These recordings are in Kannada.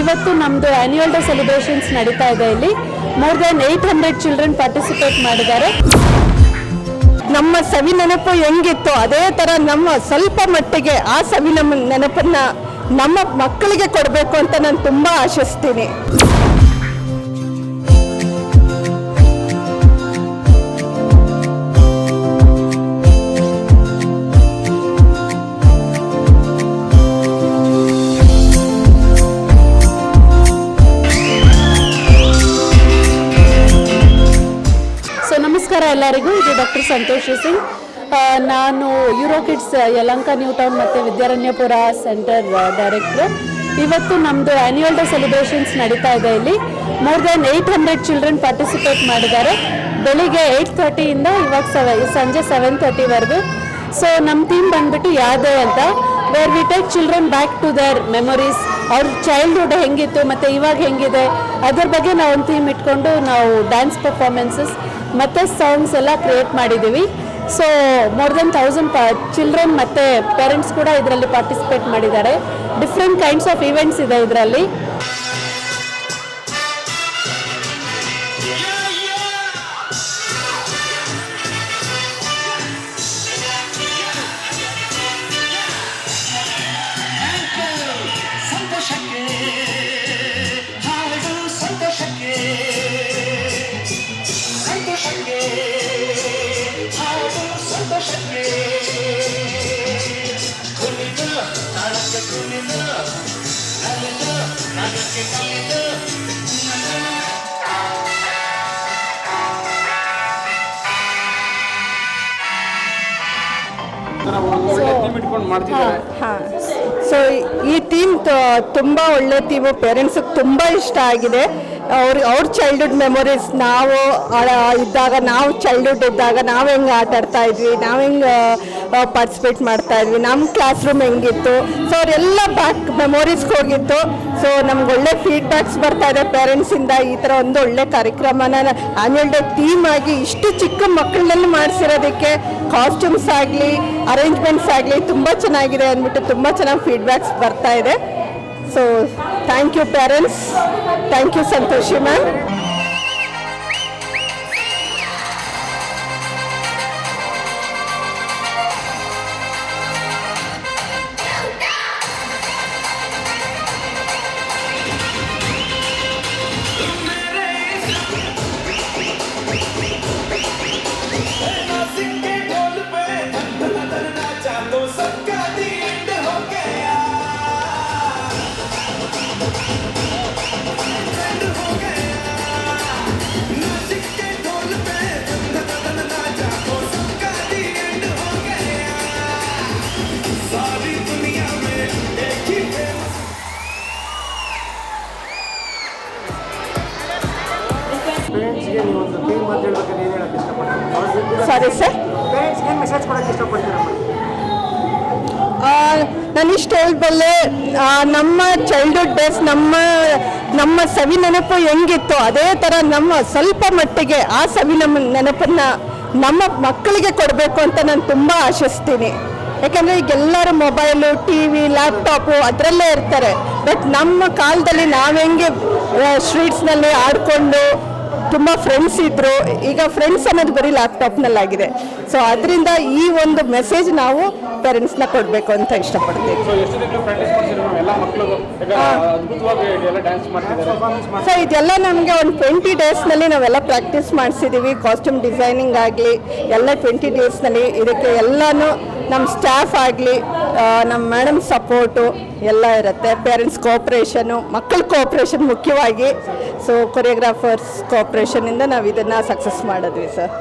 ಇವತ್ತು ನಮ್ಮದು ಆ್ಯನ್ಯುವಲ್ ಡೇ ಸೆಲೆಬ್ರೇಷನ್ಸ್ ನಡೀತಾ ಇದೆ ಇಲ್ಲಿ. More than eight hundred children participate ಮಾಡಿದ್ದಾರೆ. ನಮ್ಮ ಸವಿ ನೆನಪು ಹೆಂಗಿತ್ತು? ಅದೇ ಥರ ನಮ್ಮ ಸ್ವಲ್ಪ ಮಟ್ಟಿಗೆ ಆ ಸವಿ ನಮ್ಮ ನೆನಪನ್ನ ನಮ್ಮ ಮಕ್ಕಳಿಗೆ ಕೊಡಬೇಕು ಅಂತ ನಾನು ತುಂಬ ಆಶಿಸ್ತೀನಿ. ಸಂತೋಷ್ ಸಿಂಗ್. ನಾನು Euro Kids Yelahanka new town ಮತ್ತು ವಿದ್ಯಾರಣ್ಯಪುರ ಸೆಂಟರ್ ಡೈರೆಕ್ಟ್ರು ಇವತ್ತು ನಮ್ಮದು ಆ್ಯನ್ಯುವಲ್ ಡೇ ಸೆಲೆಬ್ರೇಷನ್ಸ್ ನಡೀತಾ ಇದೆ ಇಲ್ಲಿ. More than eight hundred children participate ಮಾಡಿದ್ದಾರೆ. ಬೆಳಿಗ್ಗೆ ಏಯ್ಟ್ ತರ್ಟಿಯಿಂದ ಇವಾಗ ಸೆವೆ ಸಂಜೆ ಸೆವೆನ್ ತರ್ಟಿವರೆಗೂ ಸೊ ನಮ್ಮ ಥೀಮ್ ಬಂದ್ಬಿಟ್ಟು ಯಾವುದೇ ಅಂತ where we take children back to their memories ಅವ್ರ ಚೈಲ್ಡ್ಹುಡ್ ಹೆಂಗಿತ್ತು, ಮತ್ತು ಇವಾಗ ಹೆಂಗಿದೆ, ಅದ್ರ ಬಗ್ಗೆ ನಾವು ಒಂದು ಥೀಮ್ ಇಟ್ಕೊಂಡು ನಾವು ಡ್ಯಾನ್ಸ್ ಪರ್ಫಾರ್ಮೆನ್ಸಸ್ ಮತ್ತು ಸಾಂಗ್ಸ್ ಎಲ್ಲ ಕ್ರಿಯೇಟ್ ಮಾಡಿದ್ದೀವಿ ಸೊ ಮೋರ್ ದೆನ್ ಥೌಸಂಡ್ ಪ ಚಿಲ್ಡ್ರನ್ ಮತ್ತು ಪೇರೆಂಟ್ಸ್ ಕೂಡ ಇದರಲ್ಲಿ ಪಾರ್ಟಿಸಿಪೇಟ್ ಮಾಡಿದ್ದಾರೆ. ಡಿಫ್ರೆಂಟ್ ಕೈಂಡ್ಸ್ ಆಫ್ ಈವೆಂಟ್ಸ್ ಇದೆ ಇದರಲ್ಲಿ. ಸೊ ಈ ಟೀಮ್ ತುಂಬ ಒಳ್ಳೆ ಟೀಮು ಪೇರೆಂಟ್ಸಿಗೆ ತುಂಬ ಇಷ್ಟ ಆಗಿದೆ. ಅವ್ರ ಅವ್ರ ಚೈಲ್ಡ್ಹುಡ್ ಮೆಮೊರೀಸ್ ನಾವು ಇದ್ದಾಗ ನಾವು ಚೈಲ್ಡ್ಹುಡ್ ಇದ್ದಾಗ ನಾವು ಹೆಂಗೆ ಆಟ ಆಡ್ತಾ ಇದ್ವಿ, ನಾವು ಹೆಂಗೆ ಪಾರ್ಟಿಸಿಪೇಟ್ ಮಾಡ್ತಾ ಇದ್ವಿ ನಮ್ಮ ಕ್ಲಾಸ್ ರೂಮ್ ಹೆಂಗಿತ್ತು ಸೊ ಅವರೆಲ್ಲ ಬ್ಯಾಕ್ ಮೆಮೊರೀಸ್ಗೆ ಹೋಗಿತ್ತು ಸೊ ನಮ್ಗೆ ಒಳ್ಳೆ ಫೀಡ್ಬ್ಯಾಕ್ಸ್ ಬರ್ತಾ ಇದೆ ಪೇರೆಂಟ್ಸಿಂದ ಈ ಥರ ಒಂದು ಒಳ್ಳೆ ಕಾರ್ಯಕ್ರಮನ ಆನ್ಯುವಲ್ ಡೇ ಥೀಮ್ ಆಗಿ ಇಷ್ಟು ಚಿಕ್ಕ ಮಕ್ಕಳಲ್ಲಿ ಮಾಡಿಸಿರೋದಕ್ಕೆ ಕಾಸ್ಟ್ಯೂಮ್ಸ್ ಆಗಲಿ ಅರೇಂಜ್ಮೆಂಟ್ಸ್ ಆಗಲಿ ತುಂಬ ಚೆನ್ನಾಗಿದೆ ಅಂದ್ಬಿಟ್ಟು ತುಂಬ ಚೆನ್ನಾಗಿ ಫೀಡ್ಬ್ಯಾಕ್ಸ್ ಬರ್ತಾ ಇದೆ. So thank you parents thank you Santoshi ma'am ಪೇರೆಂಟ್ಸ್ಗೆ ನೀವು ಒಂದು ಹೇಳ್ಬೇಕು ಏನು ಹೇಳಕ್ಕೆ ಇಷ್ಟಪಡ್ತೀರಾ? ಸಾರಿ ಸರ್ ಪೇರೆಂಟ್ಸ್ಗೆ ಏನು ಮೆಸೇಜ್ ಕೊಡಕ್ಕೆ ಇಷ್ಟಪಡ್ತೀರಾ? ನಾನು ಇಷ್ಟು ಹೇಳ್ಬಲ್ಲೆ ನಮ್ಮ ಚೈಲ್ಡ್ಹುಡ್ ಡೇಸ್ ನಮ್ಮ ನಮ್ಮ ಸವಿ ನೆನಪು ಹೆಂಗಿತ್ತು ಅದೇ ಥರ ನಮ್ಮ ಸ್ವಲ್ಪ ಮಟ್ಟಿಗೆ ಆ ಸವಿ ನಮ್ಮ ನೆನಪನ್ನ ನಮ್ಮ ಮಕ್ಕಳಿಗೆ ಕೊಡಬೇಕು ಅಂತ ನಾನು ತುಂಬ ಆಶಿಸ್ತೀನಿ. ಯಾಕಂದರೆ ಈಗ ಎಲ್ಲರೂ ಮೊಬೈಲು ಟಿ ವಿ ಲ್ಯಾಪ್ಟಾಪು ಅದರಲ್ಲೇ ಇರ್ತಾರೆ. ಬಟ್ ನಮ್ಮ ಕಾಲದಲ್ಲಿ ನಾವು ಹೆಂಗೆ ಸ್ಟ್ರೀಟ್ಸ್ನಲ್ಲಿ ಆಡಿಕೊಂಡು ತುಂಬ ಫ್ರೆಂಡ್ಸ್ ಇದ್ದರು ಈಗ ಫ್ರೆಂಡ್ಸ್ ಅನ್ನೋದು ಬರೀ ಲ್ಯಾಪ್ಟಾಪ್ನಲ್ಲಾಗಿದೆ ಸೊ ಅದರಿಂದ ಈ ಒಂದು ಮೆಸೇಜ್ ನಾವು ಪೇರೆಂಟ್ಸ್ನ ಕೊಡಬೇಕು ಅಂತ ಇಷ್ಟಪಡ್ತೀವಿ. ಸೊ ಇದೆಲ್ಲ ನಮಗೆ ಒಂದು ಟ್ವೆಂಟಿ ಡೇಸ್ನಲ್ಲಿ ನಾವೆಲ್ಲ ಪ್ರಾಕ್ಟೀಸ್ ಮಾಡಿಸಿದ್ದೀವಿ ಕಾಸ್ಟ್ಯೂಮ್ ಡಿಸೈನಿಂಗ್ ಆಗಲಿ ಎಲ್ಲ ಟ್ವೆಂಟಿ ಡೇಸ್ನಲ್ಲಿ ಇದಕ್ಕೆ ಎಲ್ಲನೂ ನಮ್ಮ ಸ್ಟಾಫ್ ಆಗಲಿ ನಮ್ಮ ಮೇಡಮ್ ಸಪೋರ್ಟು ಎಲ್ಲ ಇರುತ್ತೆ. ಪೇರೆಂಟ್ಸ್ ಕೋಪ್ರೇಷನು ಮಕ್ಕಳ ಕೋಪ್ರೇಷನ್ ಮುಖ್ಯವಾಗಿ. ಸೊ ಕೊರಿಯೋಗ್ರಾಫರ್ಸ್ ಕೋಪ್ರೇಷನಿಂದ ನಾವು ಇದನ್ನು ಸಕ್ಸಸ್ ಮಾಡಿದ್ವಿ ಸರ್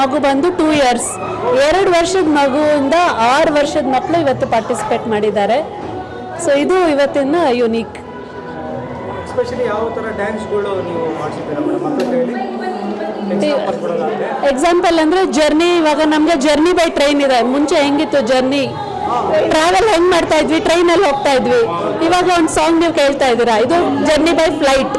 ಮಗು ಬಂದು ಟೂ ಇಯರ್ಸ್ ಎರಡು ವರ್ಷದ ಮಗುವಿಂದ ಆರು ವರ್ಷದ ಮಕ್ಕಳು ಇವತ್ತು ಪಾರ್ಟಿಸಿಪೇಟ್ ಮಾಡಿದ್ದಾರೆ. ಸೊ ಇದು ಇವತ್ತಿನ ಯುನೀಕ್ ಎಕ್ಸಾಂಪಲ್ ಅಂದರೆ ಅಂದ್ರೆ ಜರ್ನಿ ಇವಾಗ ನಮಗೆ ಜರ್ನಿ ಬೈ ಟ್ರೈನ್ ಇದೆ. ಮುಂಚೆ ಹೆಂಗಿತ್ತು ಜರ್ನಿ ಟ್ರಾವೆಲ್ ಹೆಂಗ್ ಮಾಡ್ತಾ ಇದ್ವಿ? ಟ್ರೈನಲ್ಲಿ ಹೋಗ್ತಾ ಇದ್ವಿ. ಇವಾಗ ಒಂದು ಸಾಂಗ್ ನೀವು ಕೇಳ್ತಾ ಇದ್ದೀರಾ? ಇದು ಜರ್ನಿ ಬೈ ಫ್ಲೈಟ್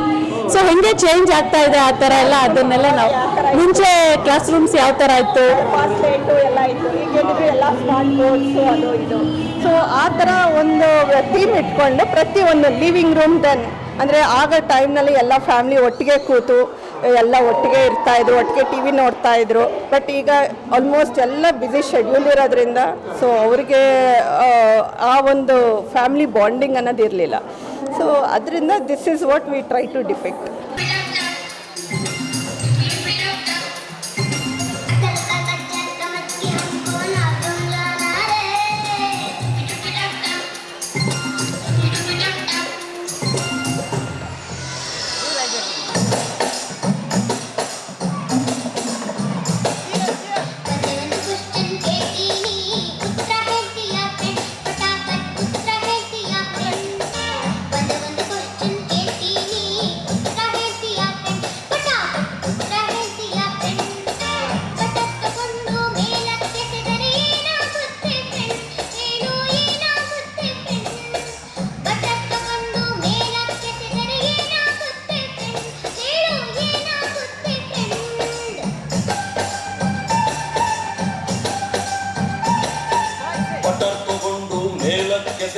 ಸೊ ಹೆಂಗೆ ಚೇಂಜ್ ಆಗ್ತಾ ಇದೆ ಆ ಥರ ಎಲ್ಲ ಅದನ್ನೆಲ್ಲ ನಾವು ಮುಂಚೆ ಕ್ಲಾಸ್ ರೂಮ್ಸ್ ಯಾವ ಥರ ಇತ್ತು? ಎಲ್ಲ ಇತ್ತು. ಈಗ ಎಲ್ಲ ಸೊ ಆ ಥರ ಒಂದು ಥೀಮ್ ಇಟ್ಕೊಂಡು ಪ್ರತಿ ಒಂದು ಲಿವಿಂಗ್ ರೂಮ್ ದೆನ್ ಅಂದರೆ ಆಗ ಟೈಮ್ನಲ್ಲಿ ಎಲ್ಲ ಫ್ಯಾಮಿಲಿ ಒಟ್ಟಿಗೆ ಕೂತು ಎಲ್ಲ ಒಟ್ಟಿಗೆ ಇರ್ತಾ ಇದ್ರು ಒಟ್ಟಿಗೆ ಟಿ ವಿ ನೋಡ್ತಾ ಇದ್ರು. ಬಟ್ ಈಗ ಆಲ್ಮೋಸ್ಟ್ ಎಲ್ಲ ಬ್ಯುಸಿ ಶೆಡ್ಯೂಲ್ ಇರೋದ್ರಿಂದ ಸೊ ಅವ್ರಿಗೆ ಆ, ಒಂದು ಫ್ಯಾಮಿಲಿ ಬಾಂಡಿಂಗ್ ಅನ್ನೋದು ಇರಲಿಲ್ಲ. ಸೊ ಅದರಿಂದ this is what we try to depict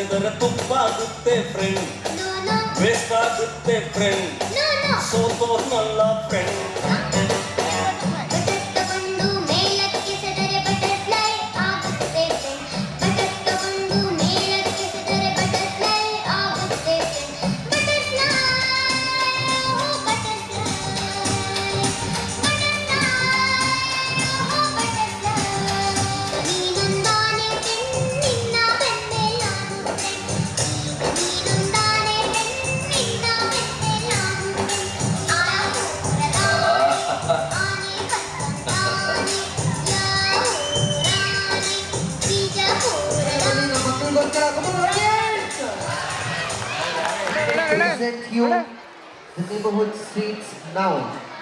ಮೇಲಕ್ಕೆಸೆದರೆ ತುಪ್ಪಾಗುತ್ತೆ friend waste ಆಗುತ್ತೆ ಫ್ರೆಂಡ್ ಸೋತೋರ್ನಲ್ಲ ಫ್ರೆಂಡ್ Superhood Streets now.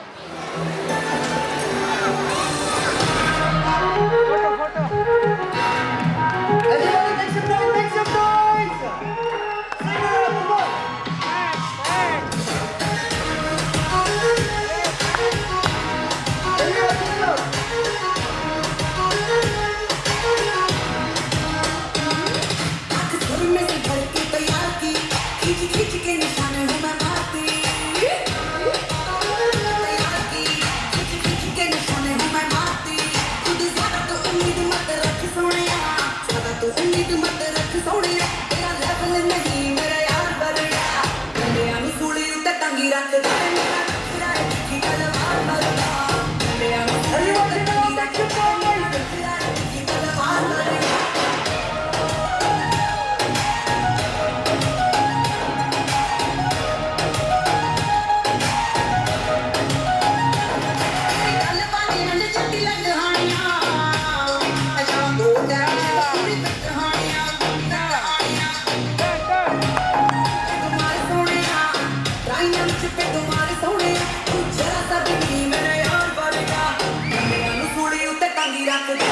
ਤੰਗੀ ਰੱਖਦਾ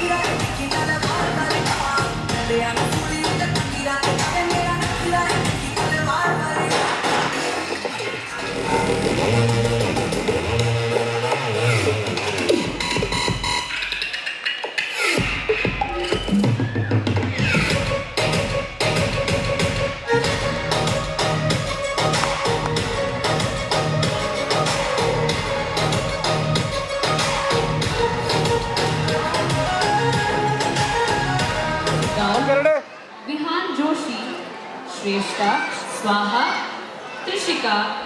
ਤੇਰਾ ਕਿ ਨਾ ਵਾਰ ਵਾਰ ਕਾ ਤੇ ਆ ਕੁਲੀ ਤੇ ਤੰਗੀ ਰੱਖਦਾ ਤੇ ਮੇਰਾ ਨਖਲਾ ਕਿ ਨਾ ਵਾਰ ਵਾਰ